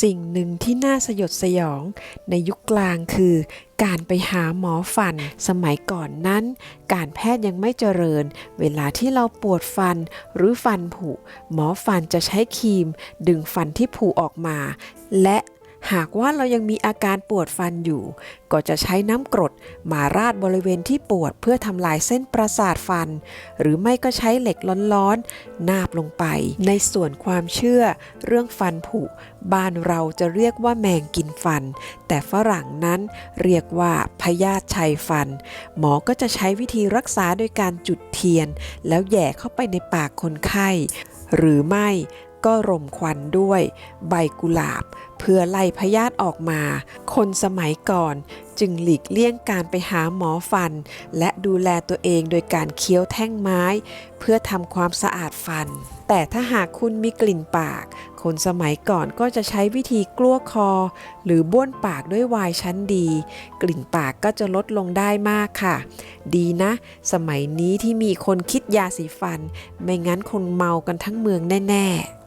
สิ่งหนึ่งที่น่าสยดสยองในยุคกลางคือ การไปหาหมอฟัน สมัยก่อนนั้น การแพทย์ยังไม่เจริญ เวลาที่เราปวดฟันหรือฟันผุ หมอฟันจะใช้ครีม ดึงฟันที่ผุออกมา และ หากว่าเรายังมีอาการปวดฟันอยู่ ก็จะใช้น้ำกรดมาราดบริเวณที่ปวดเพื่อทำลายเส้นประสาทฟัน หรือไม่ก็ใช้เหล็กร้อนๆ นาบลงไป ในส่วนความเชื่อ เรื่องฟันผุ บ้านเราจะเรียกว่าแมงกินฟัน แต่ฝรั่งนั้นเรียกว่าพยาธิชัยฟัน หมอก็จะใช้วิธีรักษาโดยการจุดเทียน แล้วแย่เข้าไปในปากคนไข้ หรือไม่ ก็รมควันด้วยใบกุหลาบ เพื่อไล่พยาธิออกมา คนสมัยก่อนจึงหลีกเลี่ยงการไปหาหมอฟัน และดูแลตัวเองโดยการเคี้ยวแท่งไม้ เพื่อทำความสะอาดฟัน แต่ถ้าหากคุณมีกลิ่นปาก คนสมัยก่อนก็จะใช้วิธีกลั้วคอ หรือบ้วนปากด้วยวน์ชั้นดี กลิ่นปากก็จะลดลงได้มากค่ะ ดีนะ สมัยนี้ที่มีคนคิดยาสีฟัน ไม่งั้นคนเมากันทั้งเมืองแน่ ๆ